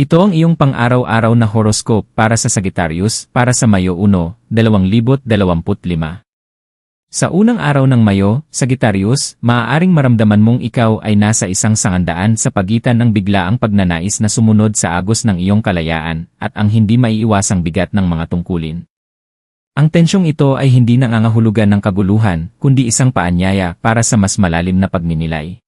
Ito ang iyong pang-araw-araw na horoscope para sa Sagittarius para sa Mayo 1, 2025. Sa unang araw ng Mayo, Sagittarius, maaaring maramdaman mong ikaw ay nasa isang sangandaan sa pagitan ng biglaang pagnanais na sumunod sa agos ng iyong kalayaan at ang hindi maiiwasang bigat ng mga tungkulin. Ang tensyong ito ay hindi nangangahulugan ng kaguluhan, kundi isang paanyaya para sa mas malalim na pagninilay.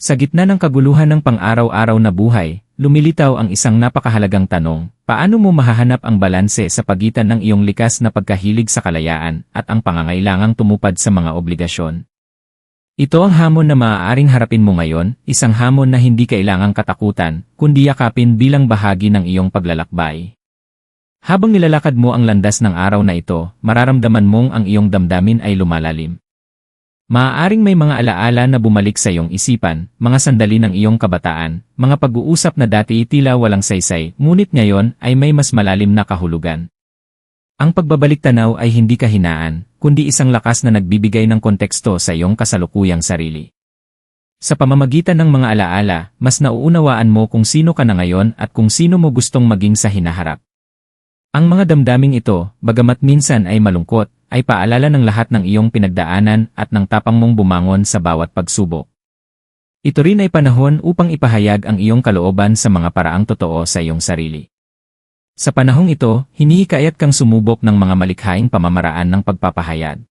Sa gitna ng kaguluhan ng pang-araw-araw na buhay, lumilitaw ang isang napakahalagang tanong, paano mo mahahanap ang balanse sa pagitan ng iyong likas na pagkahilig sa kalayaan at ang pangangailangang tumupad sa mga obligasyon? Ito ang hamon na maaaring harapin mo ngayon, isang hamon na hindi kailangang katakutan, kundi yakapin bilang bahagi ng iyong paglalakbay. Habang nilalakad mo ang landas ng araw na ito, mararamdaman mong ang iyong damdamin ay lumalalim. Maaaring may mga alaala na bumalik sa iyong isipan, mga sandali ng iyong kabataan, mga pag-uusap na dati tila walang saysay, ngunit ngayon ay may mas malalim na kahulugan. Ang pagbabalik tanaw ay hindi kahinaan, kundi isang lakas na nagbibigay ng konteksto sa iyong kasalukuyang sarili. Sa pamamagitan ng mga alaala, mas nauunawaan mo kung sino ka na ngayon at kung sino mo gustong maging sa hinaharap. Ang mga damdaming ito, bagamat minsan ay malungkot, ay paalala ng lahat ng iyong pinagdaanan at ng tapang mong bumangon sa bawat pagsubok. Ito rin ay panahon upang ipahayag ang iyong kalooban sa mga paraang totoo sa iyong sarili. Sa panahong ito, hinihikayat kang sumubok ng mga malikhaing pamamaraan ng pagpapahayag.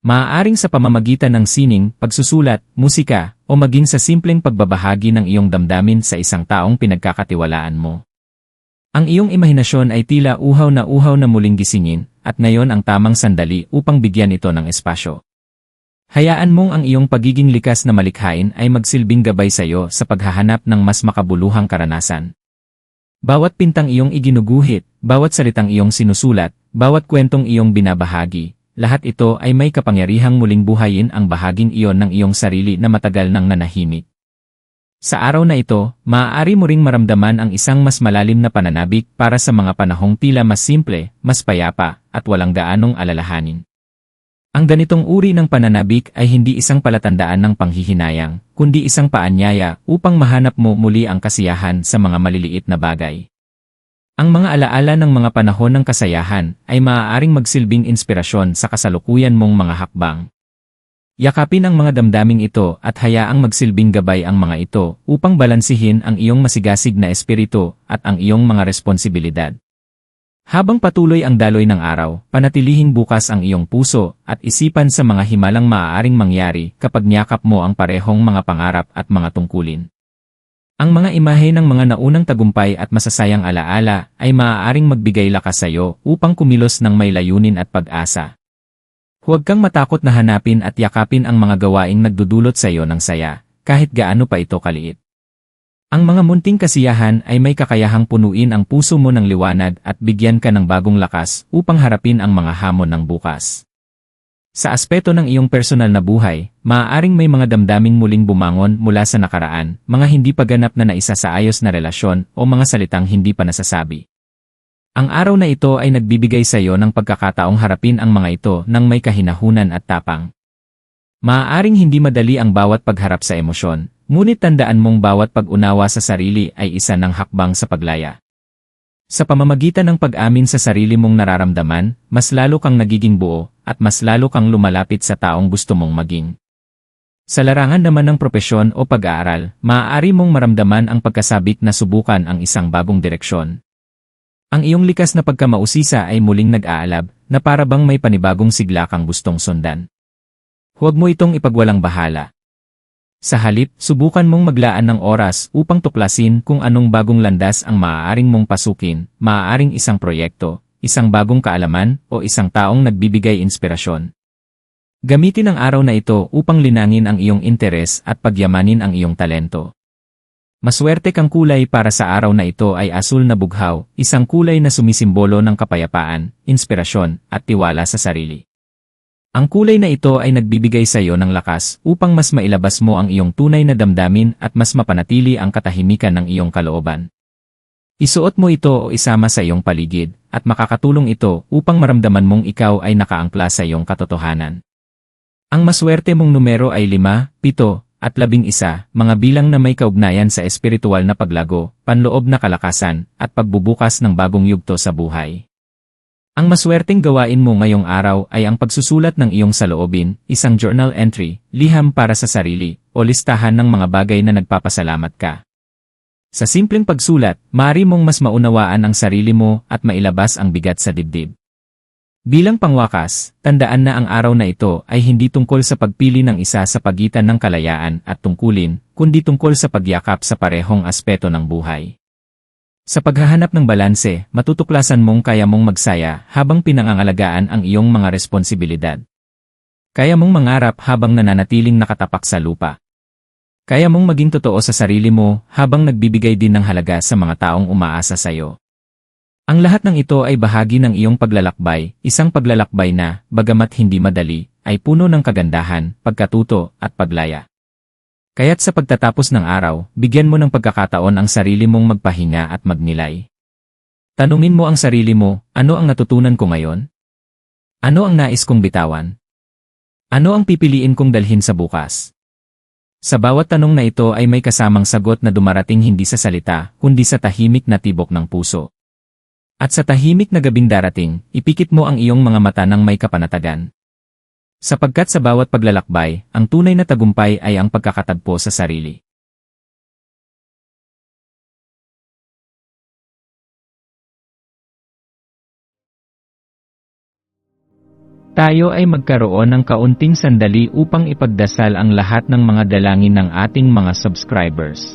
Maaaring sa pamamagitan ng sining, pagsusulat, musika, o maging sa simpleng pagbabahagi ng iyong damdamin sa isang taong pinagkakatiwalaan mo. Ang iyong imahinasyon ay tila uhaw na uhaw na muling gisingin, at ngayon ang tamang sandali upang bigyan ito ng espasyo. Hayaan mong ang iyong pagiging likas na malikhain ay magsilbing gabay sa iyo sa paghahanap ng mas makabuluhang karanasan. Bawat pintang iyong iginuguhit, bawat salitang iyong sinusulat, bawat kwentong iyong binabahagi, lahat ito ay may kapangyarihang muling buhayin ang bahaging iyon ng iyong sarili na matagal nang nanahimik. Sa araw na ito, maaari mo ring maramdaman ang isang mas malalim na pananabik para sa mga panahong tila mas simple, mas payapa, at walang gaanong alalahanin. Ang ganitong uri ng pananabik ay hindi isang palatandaan ng panghihinayang, kundi isang paanyaya upang mahanap mo muli ang kasiyahan sa mga maliliit na bagay. Ang mga alaala ng mga panahon ng kasayahan ay maaaring magsilbing inspirasyon sa kasalukuyan mong mga hakbang. Yakapin ang mga damdaming ito at hayaang magsilbing gabay ang mga ito upang balansihin ang iyong masigasig na espiritu at ang iyong mga responsibilidad. Habang patuloy ang daloy ng araw, panatilihing bukas ang iyong puso at isipan sa mga himalang maaaring mangyari kapag niyakap mo ang parehong mga pangarap at mga tungkulin. Ang mga imahe ng mga naunang tagumpay at masasayang alaala ay maaaring magbigay lakas sa iyo upang kumilos ng may layunin at pag-asa. Huwag kang matakot na hanapin at yakapin ang mga gawaing nagdudulot sa iyo ng saya, kahit gaano pa ito kaliit. Ang mga munting kasiyahan ay may kakayahang punuin ang puso mo ng liwanag at bigyan ka ng bagong lakas upang harapin ang mga hamon ng bukas. Sa aspeto ng iyong personal na buhay, maaaring may mga damdaming muling bumangon mula sa nakaraan, mga hindi pa ganap na naisa sa ayos na relasyon o mga salitang hindi pa nasasabi. Ang araw na ito ay nagbibigay sa iyo ng pagkakataong harapin ang mga ito ng may kahinahunan at tapang. Maaaring hindi madali ang bawat pagharap sa emosyon, ngunit tandaan mong bawat pag-unawa sa sarili ay isa ng hakbang sa paglaya. Sa pamamagitan ng pag-amin sa sarili mong nararamdaman, mas lalo kang nagiging buo, at mas lalo kang lumalapit sa taong gusto mong maging. Sa larangan naman ng propesyon o pag-aaral, maaari mong maramdaman ang pagkasabik na subukan ang isang bagong direksyon. Ang iyong likas na pagkamausisa ay muling nag-aalab, na para bang may panibagong sigla kang gustong sundan. Huwag mo itong ipagwalang bahala. Sa halip, subukan mong maglaan ng oras upang tuklasin kung anong bagong landas ang maaaring mong pasukin, maaaring isang proyekto, isang bagong kaalaman, o isang taong nagbibigay inspirasyon. Gamitin ang araw na ito upang linangin ang iyong interes at pagyamanin ang iyong talento. Maswerte kang kulay para sa araw na ito ay asul na bughaw, isang kulay na sumisimbolo ng kapayapaan, inspirasyon, at tiwala sa sarili. Ang kulay na ito ay nagbibigay sa iyo ng lakas upang mas mailabas mo ang iyong tunay na damdamin at mas mapanatili ang katahimikan ng iyong kalooban. Isuot mo ito o isama sa iyong paligid, at makakatulong ito upang maramdaman mong ikaw ay nakaangkla sa iyong katotohanan. Ang maswerte mong numero ay 5, 7, at 11, mga bilang na may kaugnayan sa espiritual na paglago, panloob na kalakasan, at pagbubukas ng bagong yugto sa buhay. Ang maswerteng gawain mo ngayong araw ay ang pagsusulat ng iyong saloobin, isang journal entry, liham para sa sarili, o listahan ng mga bagay na nagpapasalamat ka. Sa simpleng pagsulat, maaari mong mas maunawaan ang sarili mo at mailabas ang bigat sa dibdib. Bilang pangwakas, tandaan na ang araw na ito ay hindi tungkol sa pagpili ng isa sa pagitan ng kalayaan at tungkulin, kundi tungkol sa pagyakap sa parehong aspeto ng buhay. Sa paghahanap ng balanse, matutuklasan mong kaya mong magsaya habang pinangangalagaan ang iyong mga responsibilidad. Kaya mong mangarap habang nananatiling nakatapak sa lupa. Kaya mong maging totoo sa sarili mo habang nagbibigay din ng halaga sa mga taong umaasa sa iyo. Ang lahat ng ito ay bahagi ng iyong paglalakbay, isang paglalakbay na, bagamat hindi madali, ay puno ng kagandahan, pagkatuto, at paglaya. Kaya't sa pagtatapos ng araw, bigyan mo ng pagkakataon ang sarili mong magpahinga at magnilay. Tanungin mo ang sarili mo, ano ang natutunan ko ngayon? Ano ang nais kong bitawan? Ano ang pipiliin kong dalhin sa bukas? Sa bawat tanong na ito ay may kasamang sagot na dumarating hindi sa salita, kundi sa tahimik na tibok ng puso. At sa tahimik na gabing darating, ipikit mo ang iyong mga mata ng may kapanatagan. Sapagkat sa bawat paglalakbay, ang tunay na tagumpay ay ang pagkakatagpo sa sarili. Tayo ay magkaroon ng kaunting sandali upang ipagdasal ang lahat ng mga dalangin ng ating mga subscribers